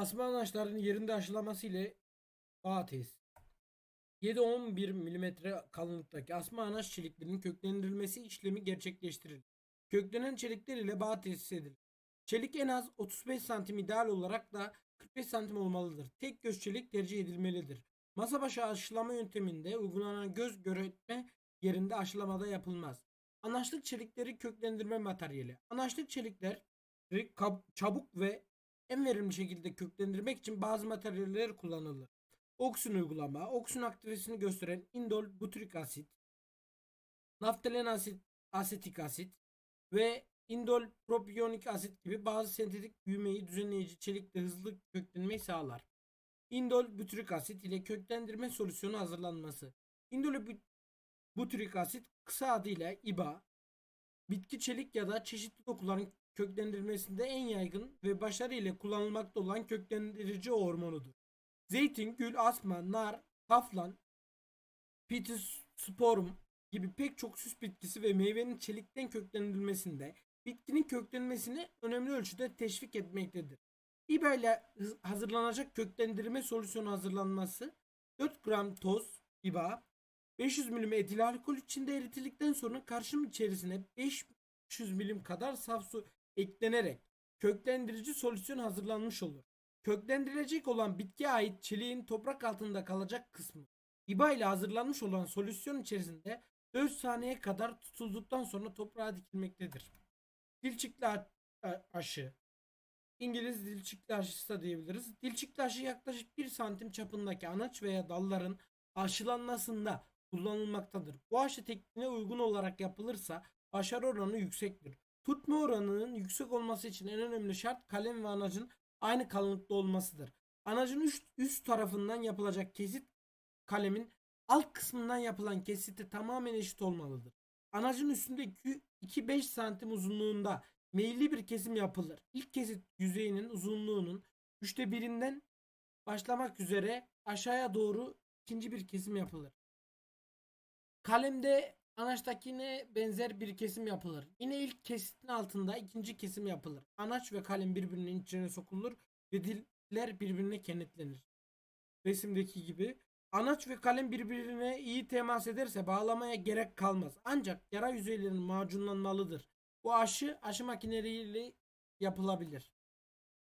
Asma anaçların yerinde aşılaması ile bağ tesis. 7-11 mm kalınlıktaki asma anaç çeliklerinin köklendirilmesi işlemi gerçekleştirilir. Köklenen çelikler ile bağ tesis edilir. Çelik en az 35 santim ideal olarak da 45 santim olmalıdır. Tek göz çelik tercih edilmelidir. Masa başı aşılama yönteminde uygulanan göz göretme yerinde aşılamada yapılmaz. Anaçlık çelikleri köklendirme materyali. Anaçlık çelikleri kab- çabuk ve en verimli şekilde köklendirmek için bazı materyaller kullanılır. Oksin uygulama, oksin aktivitesini gösteren indol butyrik asit, naftalen asit, asetik asit ve indol propiyonik asit gibi bazı sentetik büyümeyi düzenleyici çelikle hızlı köklenmeyi sağlar. İndol butyrik asit ile köklendirme solüsyonu hazırlanması. İndol bu- butyrik asit kısa adıyla IBA, bitki çelik ya da çeşitli dokuların köklendirilmesinde en yaygın ve başarı ile kullanılmakta olan köklendirici hormonudur. Zeytin, gül, asma, nar, kaflan, Pittosporum gibi pek çok süs bitkisi ve meyvenin çelikten köklendirilmesinde bitkinin köklenmesini önemli ölçüde teşvik etmektedir. İBA hazırlanacak köklendirme solüsyonu hazırlanması 4 gram toz İBA 500 milim etil alkol içinde eritildikten sonra karışım içerisine 500 milim kadar saf su eklenerek köklendirici solüsyon hazırlanmış olur. Köklendirilecek olan bitkiye ait çeliğin toprak altında kalacak kısmı İBA ile hazırlanmış olan solüsyon içerisinde 4 saniye kadar tutulduktan sonra toprağa dikilmektedir. Dilçikli aşı İngiliz dilçikli aşısı da diyebiliriz. Dilçikli aşı yaklaşık 1 santim çapındaki anaç veya dalların aşılanmasında kullanılmaktadır. Bu aşı tekniğine uygun olarak yapılırsa başarı oranı yüksektir. Tutma oranının yüksek olması için en önemli şart kalem ve anacın aynı kalınlıkta olmasıdır. Anacın üst, üst tarafından yapılacak kesit kalemin alt kısmından yapılan kesiti tamamen eşit olmalıdır. Anacın üstünde 2-5 santim uzunluğunda meyilli bir kesim yapılır. İlk kesit yüzeyinin uzunluğunun üçte birinden başlamak üzere aşağıya doğru ikinci bir kesim yapılır. Kalemde anaçtakine benzer bir kesim yapılır. Yine ilk kesitin altında ikinci kesim yapılır. Anaç ve kalem birbirinin içine sokulur ve diller birbirine kenetlenir. Resimdeki gibi. Anaç ve kalem birbirine iyi temas ederse bağlamaya gerek kalmaz. Ancak yara yüzeylerinin macunlanmalıdır. Bu aşı aşı makineleriyle yapılabilir.